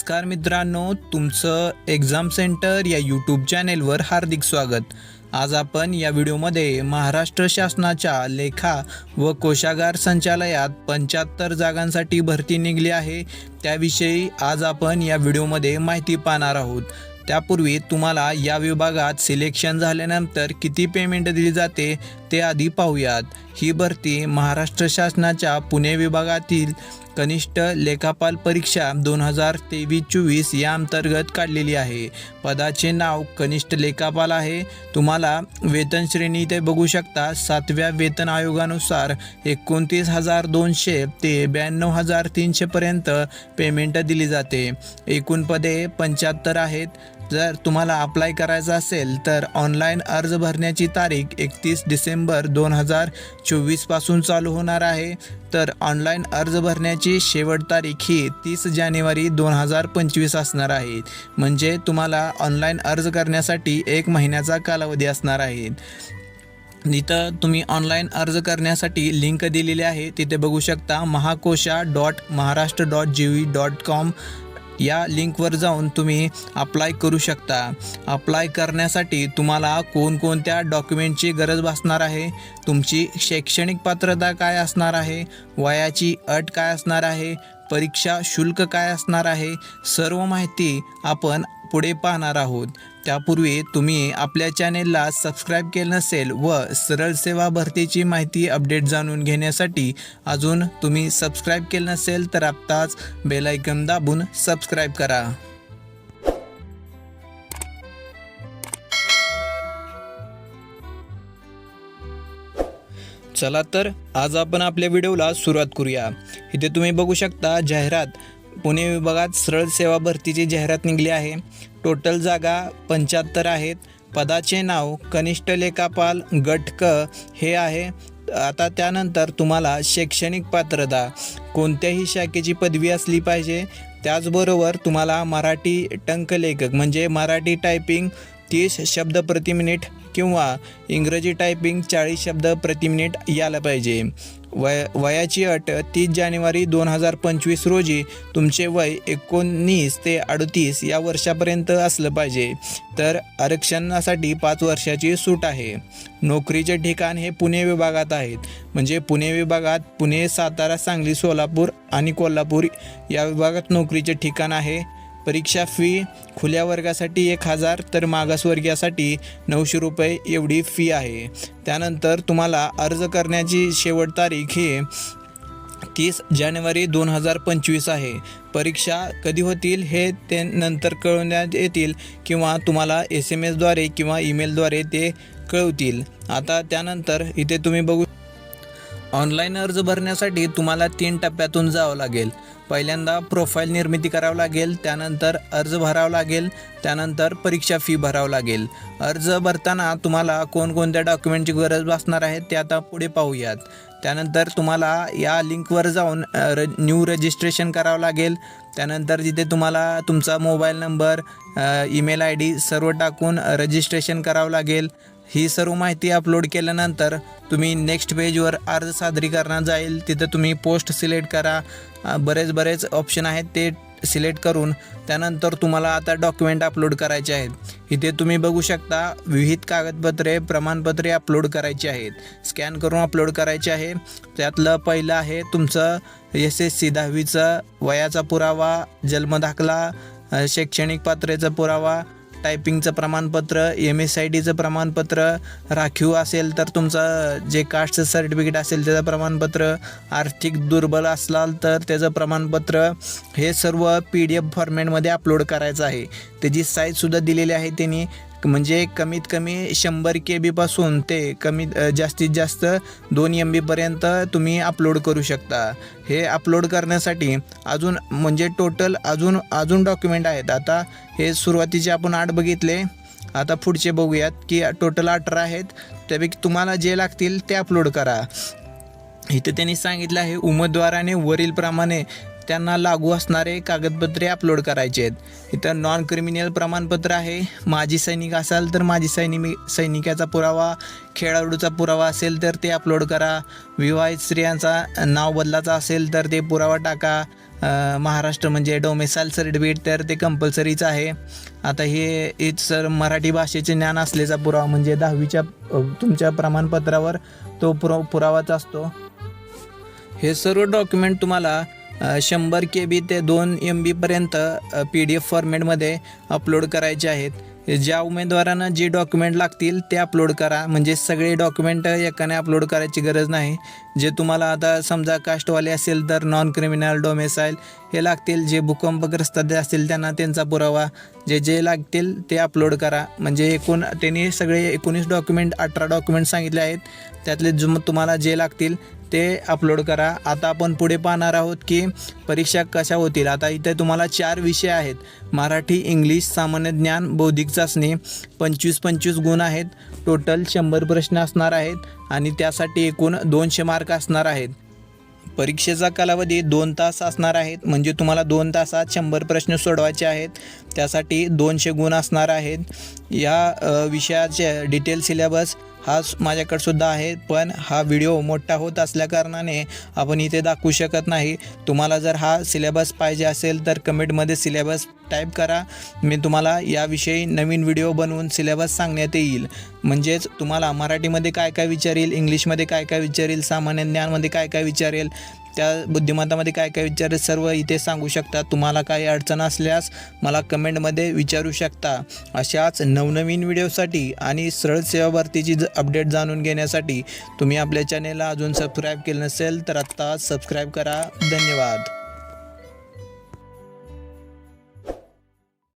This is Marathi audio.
नमस्कार मित्रांनो तुमचं एक्झाम सेंटर या यूट्यूब चॅनेलवर हार्दिक स्वागत. आज आपण या व्हिडिओमध्ये महाराष्ट्र शासनाच्या लेखा व कोशागार संचालयात पंच्याहत्तर जागांसाठी भरती निघली आहे. त्याविषयी आज आपण या व्हिडिओमध्ये माहिती पाहणार आहोत. त्यापूर्वी तुम्हाला या विभागात सिलेक्शन झाल्यानंतर किती पेमेंट दिली जाते ते आधी पाहूयात. ही भरती महाराष्ट्र शासनाच्या पुणे विभागातील कनिष्ठ लेखापाल परीक्षा दोन हजार तेवीस चोवीस या अंतर्गत काढलेली आहे. पदाचे नाव कनिष्ठ लेखापाल आहे. तुम्हाला वेतन श्रेणी ते बघू शकता. सातव्या वेतन आयोगानुसार एकोणतीस हजार दोनशे ते ब्याण्णव हजार तीनशेपर्यंत पेमेंट दिली जाते. एकूण पदे पंच्याहत्तर आहेत. जर तुम्हाला अप्लाय करायचं असेल तर ऑनलाईन अर्ज भरण्याची तारीख एकतीस डिसेंबर दोन हजार चोवीसपासून चालू होणार आहे. तर ऑनलाईन अर्ज भरण्याची शेवट तारीख ही तीस जानेवारी दोन हजार पंचवीस असणार आहे. म्हणजे तुम्हाला ऑनलाईन अर्ज करण्यासाठी एक महिन्याचा कालावधी असणार आहे. इथं तुम्ही ऑनलाईन अर्ज करण्यासाठी लिंक दिलेली आहे. तिथे बघू शकता Mahakosha dot Maharashtra dot G V dot com या लिंकवर जाऊन तुम्ही अप्लाय करू शकता. अप्लाय करण्यासाठी तुम्हाला कोणकोणत्या डॉक्युमेंटची गरज भासणार आहे? तुमची शैक्षणिक पात्रता काय असणार आहे? वयाची अट काय असणार आहे? परीक्षा शुल्क काय असणार आहे? सर्व माहिती आपण पुढे पाहणार आहोत. त्यापूर्वी तुम्ही आपल्या चॅनेलला सबस्क्राईब केलं नसेल व सरळ सेवा भरतीची माहिती अपडेट जाणून घेण्यासाठी अजून तुम्ही सबस्क्राईब केलं नसेल तर आत्ताच बेलायकन दाबून सबस्क्राईब करा. चला तर आज आपण आपल्या व्हिडिओला सुरुवात करूया. इथे तुम्ही बघू शकता जाहिरात पुणे विभागात सरळ सेवा भरतीची जाहिरात निघली आहे. टोटल जागा पंच्याहत्तर आहेत. पदाचे नाव कनिष्ठ लेखापाल गट क हे आहे. आता त्यानंतर तुम्हाला शैक्षणिक पात्रता कोणत्याही शाखेची पदवी असली पाहिजे. त्याचबरोबर तुम्हाला मराठी टंकलेखक म्हणजे मराठी टायपिंग तीस शब्द प्रति मिनिट किंवा इंग्रजी टायपिंग चाळीस शब्द प्रति मिनिट यायला पाहिजे. वय वयाची अट तीस जानेवारी दोन हजार पंचवीस रोजी तुमचे वय एकोणीस ते अडतीस या वर्षापर्यंत असलं पाहिजे. तर आरक्षणासाठी पाच वर्षाची सूट आहे. नोकरीचे ठिकाण हे पुणे विभागात आहेत. म्हणजे पुणे विभागात पुणे सातारा सांगली सोलापूर आणि कोल्हापूर या विभागात नोकरीचे ठिकाण आहे. परीक्षा फी खुल्या वर्गासाठी एक हजार तर मागासवर्गीयासाठी नऊशे रुपये एवढी फी आहे. त्यानंतर तुम्हाला अर्ज करण्याची शेवट तारीख ही तीस जानेवारी दोन हजार पंचवीस आहे. परीक्षा कधी होतील हे ते नंतर कळवण्यात येतील किंवा तुम्हाला एस एम एसद्वारे किंवा ईमेलद्वारे ते कळवतील. आता त्यानंतर इथे तुम्ही बघू ऑनलाईन अर्ज भरण्यासाठी तुम्हाला तीन टप्प्यातून जावं लागेल. पहिल्यांदा प्रोफाईल निर्मिती करावं लागेल त्यानंतर अर्ज भरावा लागेल त्यानंतर परीक्षा फी भरावं लागेल. अर्ज भरताना तुम्हाला कोणकोणत्या डॉक्युमेंटची गरज भासणार आहे ते आता पुढे पाहूयात. त्यानंतर तुम्हाला या लिंकवर जाऊन र न्यू रजिस्ट्रेशन करावं लागेल. त्यानंतर तिथे तुम्हाला तुमचा mobile number email I D सर्व टाकून रजिस्ट्रेशन करावं लागेल. ही सर्व माहिती अपलोड केल्यानंतर तुम्ही नेक्स्ट पेजवर अर्ज सादरीकरणात जाईल. तिथं तुम्ही पोस्ट सिलेक्ट करा. बरेच बरेच ऑप्शन आहेत ते सिलेक्ट करून त्यानंतर तुम्हाला आता डॉक्युमेंट अपलोड करायचे आहेत. इथे तुम्ही बघू शकता विविध कागदपत्रे प्रमाणपत्रे अपलोड करायची आहेत. स्कॅन करून अपलोड करायचे आहे. त्यातलं पहिलं आहे तुमचं एस एस सी दहावीचं वयाचा पुरावा जन्मदाखला शैक्षणिक पात्रेचा पुरावा टायपिंगचं प्रमाणपत्र एम एस आय डीचं प्रमाणपत्र राखीव असेल तर तुमचं जे कास्टचं सर्टिफिकेट असेल त्याचं प्रमाणपत्र आर्थिक दुर्बल असलाल तर त्याचं प्रमाणपत्र हे सर्व पी डी एफ फॉर्मॅटमध्ये अपलोड करायचं आहे. त्याची साईजसुद्धा दिलेली आहे त्यांनी. म्हणजे कमीत कमी शंभर के बीपासून ते कमी जास्तीत जास्त दोन एम बीपर्यंत तुम्ही अपलोड करू शकता. हे अपलोड करण्यासाठी अजून म्हणजे टोटल अजून अजून डॉक्युमेंट आहेत. आता हे सुरुवातीचे आपण आठ बघितले. आता पुढचे बघूयात की टोटल अठरा आहेत. त्यापैकी तुम्हाला जे लागतील ते अपलोड करा. इथे त्यांनी सांगितलं आहे उमेदवाराने वरीलप्रमाणे त्यांना लागू असणारे कागदपत्रे अपलोड करायचे आहेत. इथं नॉन क्रिमिनल प्रमाणपत्र आहे. माजी सैनिक असाल तर माजी सैनिक सैनिकाचा पुरावा खेळाडूचा पुरावा असेल तर ते अपलोड करा. विवाहित स्त्रियांचा नाव बदलाचा असेल तर ते पुरावा टाका. महाराष्ट्र म्हणजे डोमेसाल सर्टिफिकेट तर ते कंपल्सरीच आहे. आता हे सर मराठी भाषेचे ज्ञान असल्याचा पुरावा म्हणजे दहावीच्या तुमच्या प्रमाणपत्रावर तो पुरा पुरावाच असतो. हे सर्व डॉक्युमेंट तुम्हाला शंभर के बी ते दोन एम बीपर्यंत पी डी एफ फॉर्मॅटमध्ये अपलोड करायचे आहेत. ज्या उमेदवारांना जे डॉक्युमेंट लागतील ते अपलोड करा. म्हणजे सगळे डॉक्युमेंट एकाने अपलोड करायची गरज नाही. जे तुम्हाला आता समजा कास्टवाले असेल तर नॉन क्रिमिनल डोमेसाईल हे लागतील. जे भूकंपग्रस्त असतील त्यांना त्यांचा पुरावा. जे जे लागतील ते अपलोड करा. म्हणजे एकूण त्यांनी सगळे एकोणीस डॉक्युमेंट अठरा डॉक्युमेंट सांगितले आहेत. त्यातले जुम तुम्हाला जे लागतील ते अपलोड करा. आता आपण पुढे पाहणार आहोत की परीक्षा कशा होतील. आता इथे तुम्हाला चार विषय आहेत. मराठी इंग्लिश सामान्य ज्ञान बौद्धिक चाचणी पंचवीस पंचवीस गुण आहेत. टोटल शंभर प्रश्न असणार आहेत आणि त्यासाठी एकूण दोनशे मार्क असणार आहेत. परीक्षेचा कालावधी दोन तास असणार आहेत. म्हणजे तुम्हाला दोन तासात शंभर प्रश्न सोडवायचे आहेत. त्यासाठी दोनशे गुण असणार आहेत. या विषयाचे डिटेल सिलेबस हा स- माझ्याकडे सुद्धा आहे पण हा व्हिडिओ मोठा होत असल्याकारणाने आपण इथे दाखवू शकत नाही. तुम्हाला जर हा सिलेबस पाहिजे असेल तर कमेंटमध्ये सिलेबस टाईप करा. मी तुम्हाला याविषयी नवीन व्हिडिओ बनवून सिलेबस सांगण्यात येईल. म्हणजेच तुम्हाला मराठीमध्ये काय काय विचारेल इंग्लिशमध्ये काय काय विचारेल सामान्य ज्ञानमध्ये काय काय विचारेल त्या बुद्धिमत्तामध्ये काय काय विचार सर्व इथे सांगू शकता. तुम्हाला काही अडचण असल्यास मला कमेंटमध्ये विचारू शकता. अशाच नवनवीन व्हिडिओसाठी आणि सरळ सेवा भरतीची ज अपडेट जाणून घेण्यासाठी तुम्ही आपल्या चॅनेलला अजून सबस्क्राईब केलं नसेल तर आत्ता सबस्क्राईब करा. धन्यवाद.